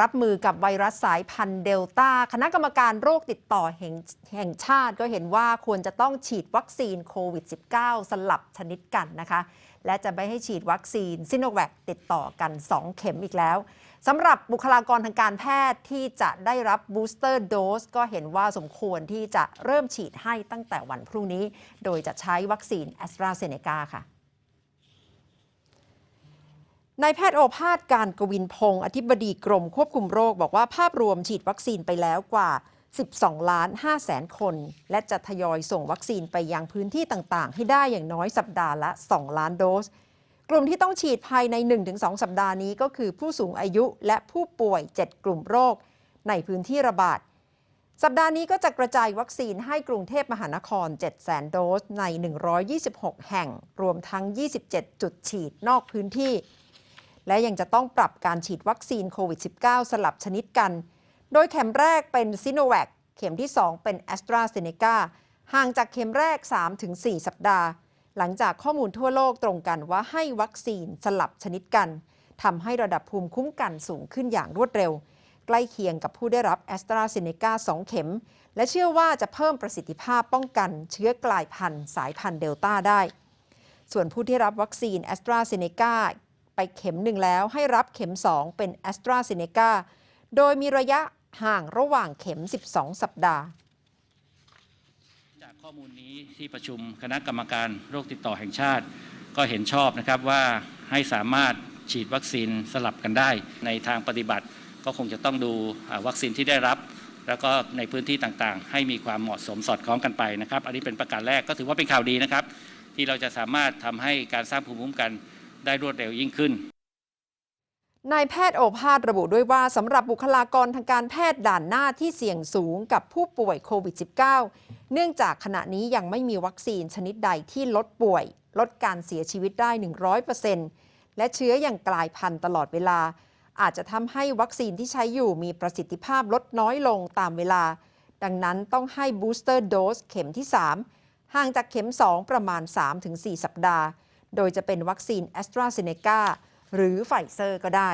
รับมือกับไวรัสสายพันธุ์เดลต้า คณะกรรมการโรคติดต่อแห่งแห่งชาติก็เห็นว่าควรจะต้องฉีดวัคซีนโควิด -19 สลับชนิดกันนะคะ และจะไม่ให้ฉีดวัคซีนซิโนแวคติดต่อกัน 2 เข็มอีกแล้วสำหรับบุคลากรทางการแพทย์ที่จะได้รับบูสเตอร์โดสก็เห็นว่าสมควรที่จะเริ่มฉีดให้ตั้งแต่วันพรุ่งนี้ โดยจะใช้วัคซีนแอสตราเซเนกาค่ะ นายแพทย์โอภาสการกวินพงศ์อธิบดีกรมควบคุมโรค บอกว่าภาพรวมฉีดวัคซีนไปแล้วกว่า 12 ล้าน5แสนคน และจะทยอยส่งวัคซีนไปยังพื้นที่ต่างๆ ให้ได้อย่างน้อยสัปดาห์ละ 2 ล้านโดส กลุ่มที่ต้องฉีดภายใน 1-2 สัปดาห์นี้ก็คือผู้สูงอายุและผู้ป่วย 7 กลุ่มโรค ในพื้นที่ระบาด สัปดาห์นี้ก็จะกระจายวัคซีนให้กรุงเทพมหานคร 7 0 0 0 0โดสใน 126 แห่ง รวมทั้ง 27 จุดฉีดนอกพื้นที่ และยังจะต้องปรับการฉีดวัคซีนโควิด -19 สลับชนิดกัน โดยเข็มแรกเป็นซิโนแวคเข็มที่ 2 เป็นแอสตราเซเนกาห่างจากเข็มแรก 3-4 สัปดาห์ หลังจากข้อมูลทั่วโลกตรงกันว่าให้วัคซีนสลับชนิดกันทำให้ระดับภูมิคุ้มกันสูงขึ้นอย่างรวดเร็ว ใกล้เคียงกับผู้ได้รับแอสตราเซเนกา2 เข็ม และเชื่อว่าจะเพิ่มประสิทธิภาพป้องกันเชื้อกลายพันธุ์สายพันธุ์เดลต้าได้ ส่วนผู้ที่รับวัคซีนแอสตราเซเนกา ไปเข็มหนึ่งแล้วให้รับเข็ม 2 เป็นแอสตราเซเนกาโดยมีระยะห่างระหว่างเข็ม 12 สัปดาห์ จากข้อมูลนี้ที่ประชุมคณะกรรมการโรคติดต่อแห่งชาติ ก็เห็นชอบนะครับว่าให้สามารถฉีดวัคซีนสลับกันได้ ในทางปฏิบัติก็คงจะต้องดูวัคซีนที่ได้รับ แล้วก็ในพื้นที่ต่างๆ ให้มีความเหมาะสมสอดคล้องกันไปนะครับ อันนี้เป็นประการแรกก็ถือว่าเป็นข่าวดีนะครับ ที่เราจะสามารถทำให้การสร้างภูมิคุ้มกัน ได้รวดเร็วยิ่งขึ้นนายแพทย์โอภาสระบุด้วยว่าสำหรับบุคลากรทางการแพทย์ด่านหน้าที่เสี่ยงสูงกับผู้ป่วยโควิด -19 เนื่องจากขณะนี้ยังไม่มีวัคซีนชนิดใดที่ลดป่วย ลดการเสียชีวิตได้ 100%และเชื้อยังกลายพันธุ์ตลอดเวลา อาจจะทำให้วัคซีนที่ใช้อยู่มีประสิทธิภาพลดน้อยลงตามเวลา ดังนั้นต้องให้บูสเตอร์โดสเข็มที่ 3 ห่างจากเข็ม 2 ประมาณ 3-4 สัปดาห์ โดยจะเป็นวัคซีนแอสตราเซเนกาหรือไฟเซอร์ก็ได้